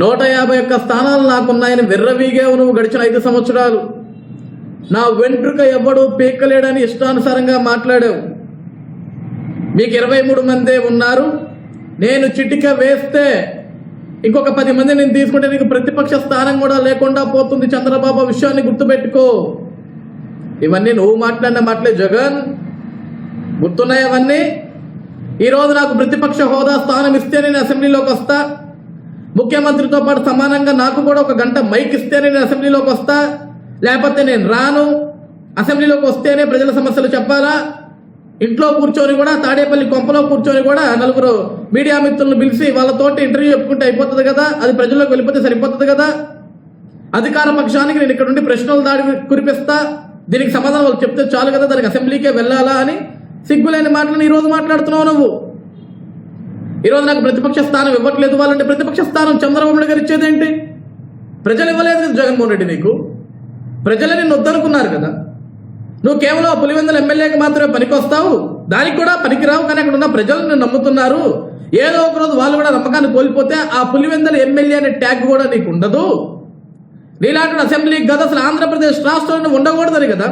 నూట యాభై ఒక్క స్థానాలు నాకున్నాయని విర్రవీగావు నువ్వు గడిచిన ఐదు సంవత్సరాలు. నా వెంట్రుక ఎవ్వడూ పీకలేడని ఇష్టానుసారంగా మాట్లాడావు. మీకు ఇరవై మూడు మందే ఉన్నారు. నేను చిటిక వేస్తే ఇంకొక పది మంది నేను తీసుకుంటే నీకు ప్రతిపక్ష స్థానం కూడా లేకుండా పోతుంది చంద్రబాబు విషయాన్ని గుర్తుపెట్టుకో. ఇవన్నీ నువ్వు మాట్లాడిన మాటలే జగన్. గుర్తున్నాయి అవన్నీ? ఈరోజు నాకు ప్రతిపక్ష హోదా స్థానం ఇస్తే నేను అసెంబ్లీలోకి వస్తా. ముఖ్యమంత్రితో పాటు సమానంగా నాకు కూడా ఒక గంట మైక్ ఇస్తే నేను అసెంబ్లీలోకి వస్తా లేకపోతే నేను రాను. అసెంబ్లీలోకి వస్తేనే ప్రజల సమస్యలు చెప్పాలా? ఇంట్లో కూర్చొని కూడా తాడేపల్లి కొంపలో కూర్చొని కూడా నలుగురు మీడియా మిత్రులను పిలిచి వాళ్ళతోటి ఇంటర్వ్యూ చెప్పుకుంటే అయిపోతుంది కదా? అది ప్రజల్లోకి వెళ్ళిపోతే సరిపోతుంది కదా? అధికార పక్షానికి నేను ఇక్కడ నుండి ప్రశ్నలు దాడి కురిపిస్తా. దీనికి సమాధానం వాళ్ళు చెప్తే చాలు కదా? దానికి అసెంబ్లీకే వెళ్ళాలా అని? సిగ్గులేని మాటలను ఈరోజు మాట్లాడుతున్నావు నువ్వు. ఈరోజు నాకు ప్రతిపక్ష స్థానం ఇవ్వట్లేదు వాళ్ళంటే ప్రతిపక్ష స్థానం చంద్రబాబు నాయుడు గారు ఇచ్చేదేంటి? ప్రజలు ఇవ్వలేదు కదా జగన్మోహన్ రెడ్డి నీకు? ప్రజలు నిన్ను వద్దనుకున్నారు కదా. నువ్వు కేవలం ఆ పులివెందుల ఎమ్మెల్యేకి మాత్రమే పనికొస్తావు దానికి కూడా పనికిరావు కానీ అక్కడ ఉన్న ప్రజలు నిన్ను నమ్ముతున్నారు. ఏదో ఒక రోజు వాళ్ళు కూడా నమ్మకాన్ని కోల్పోతే ఆ పులివెందుల ఎమ్మెల్యే అనే ట్యాగ్ కూడా నీకు ఉండదు. నీలాంటి అసెంబ్లీకి కదా అసలు ఆంధ్రప్రదేశ్ రాష్ట్రంలో ఉండకూడదని కదా.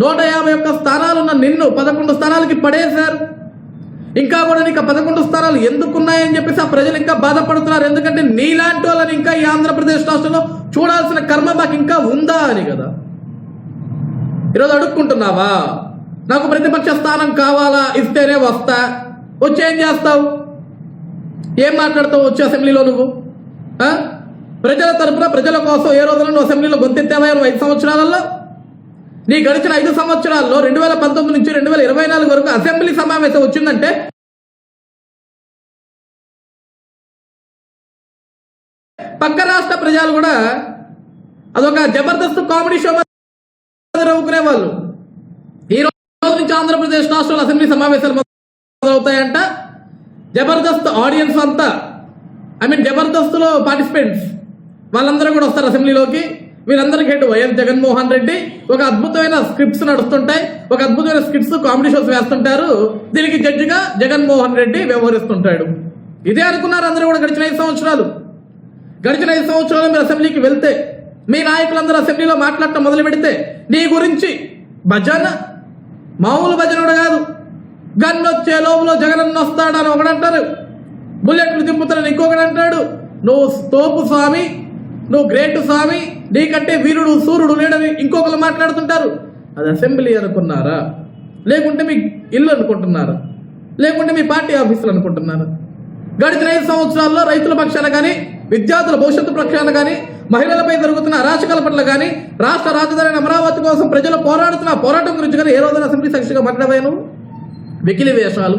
నూట యాభై ఒక్క స్థానాలున్న నిన్ను పదకొండు స్థానాలకి పడేశారు. ఇంకా కూడా ఇంకా పదకొండు స్థానాలు ఎందుకున్నాయని చెప్పేసి ఆ ప్రజలు ఇంకా బాధపడుతున్నారు. ఎందుకంటే నీలాంటి వాళ్ళని ఇంకా ఈ ఆంధ్రప్రదేశ్ రాష్ట్రంలో చూడాల్సిన కర్మ మాకు ఇంకా ఉందా అని కదా. ఈరోజు అడుక్కుంటున్నావా? నాకు ప్రతిపక్ష స్థానం కావాలా? ఇస్తేనే వస్తా. వచ్చేం చేస్తావు? ఏం మాట్లాడతావు వచ్చే అసెంబ్లీలో నువ్వు? ప్రజల తరపున ప్రజల కోసం ఏ రోజున నువ్వు అసెంబ్లీలో గొంతెత్తావా? ఐదు సంవత్సరాలలో? నీ గడిచిన ఐదు సంవత్సరాల్లో రెండు వేల పంతొమ్మిది నుంచి రెండు వేల ఇరవై నాలుగు వరకు అసెంబ్లీ సమావేశం వచ్చిందంటే? పక్క రాష్ట్ర ప్రజలు కూడా అదొక జబర్దస్త్ కామెడీ షో నవ్వుకునే వాళ్ళు ఈ రోజు నుంచి ఆంధ్రప్రదేశ్ రాష్ట్రంలో అసెంబ్లీ సమావేశాలు మొదలవుతాయంట. జబర్దస్త్ ఆడియన్స్ అంతా ఐ మీన్ జబర్దస్త్లో పార్టిసిపెంట్స్ వాళ్ళందరూ కూడా వస్తారు అసెంబ్లీలోకి. వీరందరికీ హెడ్ వైఎస్ జగన్మోహన్ రెడ్డి ఒక అద్భుతమైన స్క్రిప్ట్స్ నడుస్తుంటాయి. ఒక అద్భుతమైన స్క్రిప్ట్స్ కామెడీ షోస్ వేస్తుంటారు. దీనికి జడ్జిగా జగన్మోహన్ రెడ్డి వ్యవహరిస్తుంటాడు. ఇదే అనుకున్నారు అందరూ కూడా గడిచిన ఐదు సంవత్సరాలు. గడిచిన ఐదు సంవత్సరాలు మీరు అసెంబ్లీకి వెళ్తే మీ నాయకులందరూ అసెంబ్లీలో మాట్లాడటం మొదలు పెడితే నీ గురించి భజన మామూలు భజన కూడా కాదు. గన్ వచ్చే లోపల జగనన్న వస్తాడని ఒకడంటారు. బుల్లెట్లు దింపుతాడని ఇంకొకడు అంటాడు నువ్వు తోపు స్వామి నువ్వు గ్రేట్ స్వామి నీకంటే వీరుడు సూర్యుడు లేడని ఇంకొకరు మాట్లాడుతుంటారు. అది అసెంబ్లీ అనుకున్నారా? లేకుంటే మీ ఇల్లు అనుకుంటున్నారా? లేకుంటే మీ పార్టీ ఆఫీసులు అనుకుంటున్నారా? గడిచిన ఐదు సంవత్సరాల్లో రైతుల పక్షాన కానీ విద్యార్థుల భవిష్యత్తు పక్షాన కానీ మహిళలపై జరుగుతున్న అరాచకాల పట్ల కానీ రాష్ట్ర రాజధాని అమరావతి కోసం ప్రజలు పోరాడుతున్న పోరాటం గురించి కానీ ఏ రోజున అసెంబ్లీ సాక్షిగా మాట్లాడాను వెకిలి వేషాలు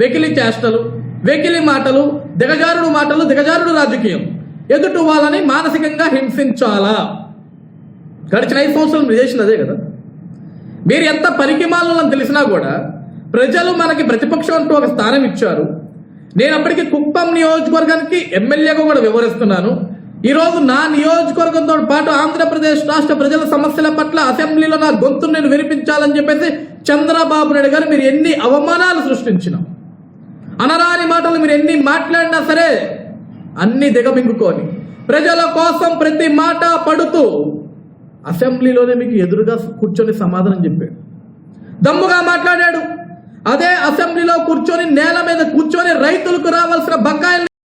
వెకిలి చేష్టలు వెకిలి మాటలు దిగజారుడు మాటలు దిగజారుడు రాజకీయం. ఎదుటి వాళ్ళని మానసికంగా హింసించాలా? గడిచిన ఐదు సంవత్సరాలు మీరు చేసింది అదే కదా. మీరు ఎంత పరికిమాలని తెలిసినా కూడా ప్రజలు మనకి ప్రతిపక్షం అంటూ ఒక స్థానం ఇచ్చారు. నేను అప్పటికి కుప్పం నియోజకవర్గానికి ఎమ్మెల్యేగా కూడా వివరిస్తున్నాను. ఈరోజు నా నియోజకవర్గంతో పాటు ఆంధ్రప్రదేశ్ రాష్ట్ర ప్రజల సమస్యల పట్ల అసెంబ్లీలో నా గొంతును నేను వినిపించాలని చెప్పేసి చంద్రబాబు నాయుడు గారు మీరు ఎన్ని అవమానాలు సృష్టించిన అనరాని మాటలు మీరు ఎన్ని మాట్లాడినా సరే అన్ని దిగమింగుకొని ప్రజల కోసం ప్రతి మాట పడుతూ అసెంబ్లీలోనే మీకు ఎదురుగా కూర్చొని సమాధానం చెప్పాడు. దమ్ముగా మాట్లాడాడు. అదే అసెంబ్లీలో కూర్చొని నేల మీద కూర్చొని రైతులకు రావాల్సిన బకాయిల్ని